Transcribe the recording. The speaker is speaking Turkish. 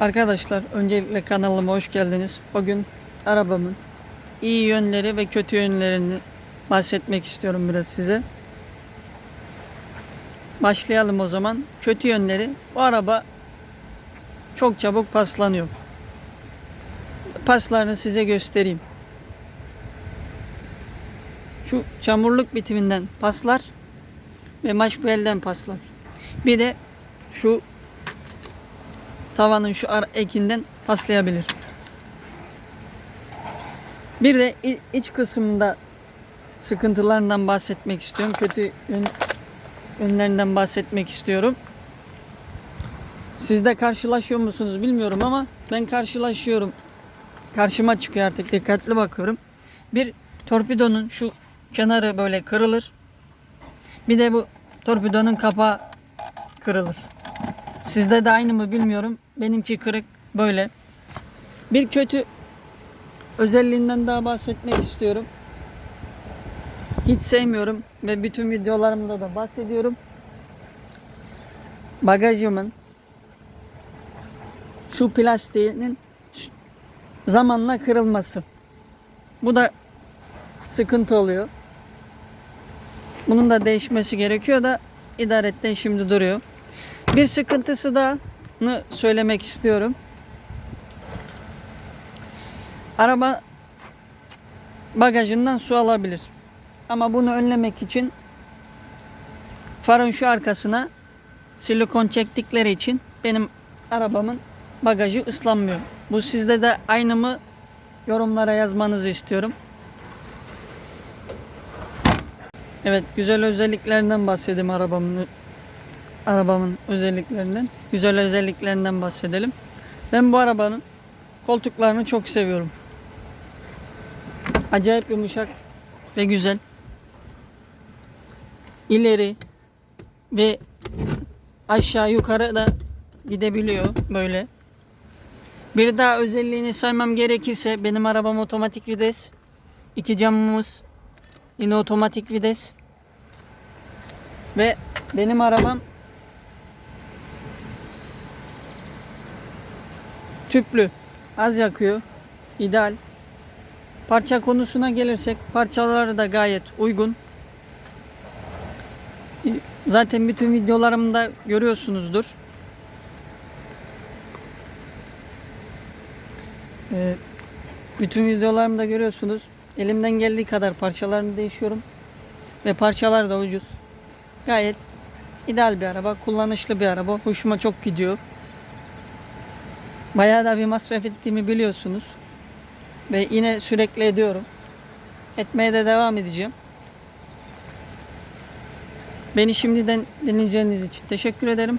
Arkadaşlar öncelikle kanalıma hoş geldiniz. Bugün arabamın iyi yönleri ve kötü yönlerini bahsetmek istiyorum biraz size. Başlayalım o zaman. Kötü yönleri bu araba çok çabuk paslanıyor. Paslarını size göstereyim. Şu çamurluk bitiminden paslar ve maş belden paslar. Bir de şu tavanın şu ar ekinden paslayabilir. Bir de iç kısımda sıkıntılarından bahsetmek istiyorum. Kötü yön, yönlerinden bahsetmek istiyorum. Siz de karşılaşıyor musunuz bilmiyorum ama ben karşılaşıyorum. Karşıma çıkıyor artık dikkatli bakıyorum. Bir torpidonun şu kenarı böyle kırılır. Bir de bu torpidonun kapağı kırılır. Sizde de aynı mı bilmiyorum. Benimki kırık böyle. Bir kötü özelliğinden daha bahsetmek istiyorum. Hiç sevmiyorum ve bütün videolarımda da bahsediyorum. Bagajımın şu plastiğinin zamanla kırılması. Bu da sıkıntı oluyor. Bunun da değişmesi gerekiyor da idarette şimdi duruyor. Bir sıkıntısı da söylemek istiyorum. Araba bagajından su alabilir. Ama bunu önlemek için farın şu arkasına silikon çektikleri için benim arabamın bagajı ıslanmıyor. Bu sizde de aynı mı? Yorumlara yazmanızı istiyorum. Evet, güzel özelliklerinden bahsedeyim arabamın arabamın özelliklerinden, güzel özelliklerinden bahsedelim. Ben bu arabanın koltuklarını çok seviyorum. Acayip yumuşak ve güzel. İleri ve aşağı yukarı da gidebiliyor böyle. Bir daha özelliğini saymam gerekirse benim arabam otomatik vites. İki camımız yine otomatik vites. Ve benim arabam Tüplü. Az yakıyor. İdeal. Parça konusuna gelirsek parçaları da gayet uygun. Zaten bütün videolarımda görüyorsunuzdur. Ee, bütün videolarımda görüyorsunuz. Elimden geldiği kadar parçalarını değişiyorum. Ve parçalar da ucuz. Gayet ideal bir araba. Kullanışlı bir araba. Hoşuma çok gidiyor. Bayağı da bir masraf ettiğimi biliyorsunuz. Ve yine sürekli ediyorum. Etmeye de devam edeceğim. Beni şimdiden dinleyeceğiniz için teşekkür ederim.